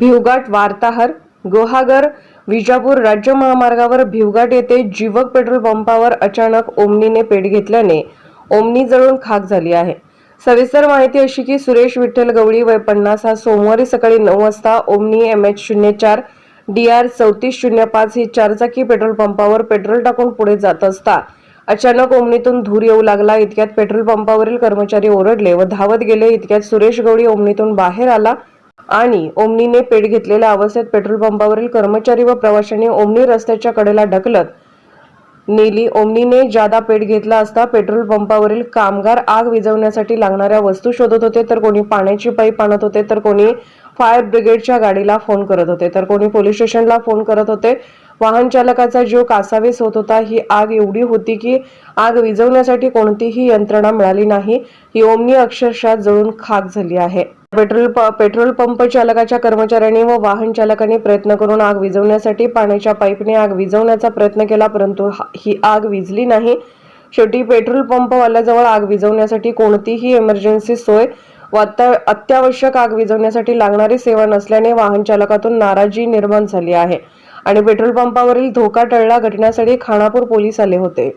भिवघाट वार्ताहर गुहागर विजापूर राज्य महामार्गावर भिवघाट येथे जीवक पेट्रोल पंपावर अचानक ओमनीने पेट घेतल्याने ओमनी जळून खाक झाली आहे. सविस्तर माहिती अशी की सुरेश विठ्ठल गवळी वय पन्नास हा सोमवारी सकाळी नऊ वाजता ओमनी एम एच शून्य चार डी आर चौतीस शून्य पाच ही चारचाकी पेट्रोल पंपावर पेट्रोल टाकून पुढे जात असता अचानक ओमनीतून धूर येऊ लागला. इतक्यात पेट्रोल पंपावरील कर्मचारी ओरडले व धावत गेले. इतक्यात सुरेश गवळी ओमनीतून बाहेर आला. आणि ओमनीने पेट घेतलेल्या अवस्थेत पेट्रोल पंपावरील कर्मचारी व प्रवाशांनी ओमनी रस्त्याच्या कडेला ढकलत नेली. ओमनीने जादा पेट घेतला असता पेट्रोल पंपावरील कामगार आग विझवण्यासाठी लागणाऱ्या वस्तू शोधत होते तर कोणी पाण्याची पाईप आणत होते तर कोणी फायर ब्रिगेडच्या गाडीला फोन करत होते तर कोणी पोलीस स्टेशनला फोन करत होते. वाहन चालकाचा जीव कासावीस होत होता. ही आग एवढी होती की आग विझवण्यासाठी कोणतीही यंत्रणा मिळाली नाही. ही ओमनी अक्षरशः जळून खाक झाली आहे. पेट्रोल पेट्रोल पंप चालकाच्या कर्मचाऱ्यांनी व वाहन चालकांनी प्रयत्न करून आग विझवण्यासाठी पाण्याच्या पाईपने आग विझवण्याचा प्रयत्न केला परंतु ही आग विझली नाही. शेवटी पेट्रोल पंपवाल्याजवळ आग विझवण्यासाठी कोणतीही इमर्जन्सी सोय व अत्यावश्यक आग विझवण्यासाठी लागणारी सेवा नसल्याने वाहन चालकातून नाराजी निर्माण झाली आहे. आणि पेट्रोल पंपावरील धोका टळला घटनास्थळी खानापूर पोलीस आले होते.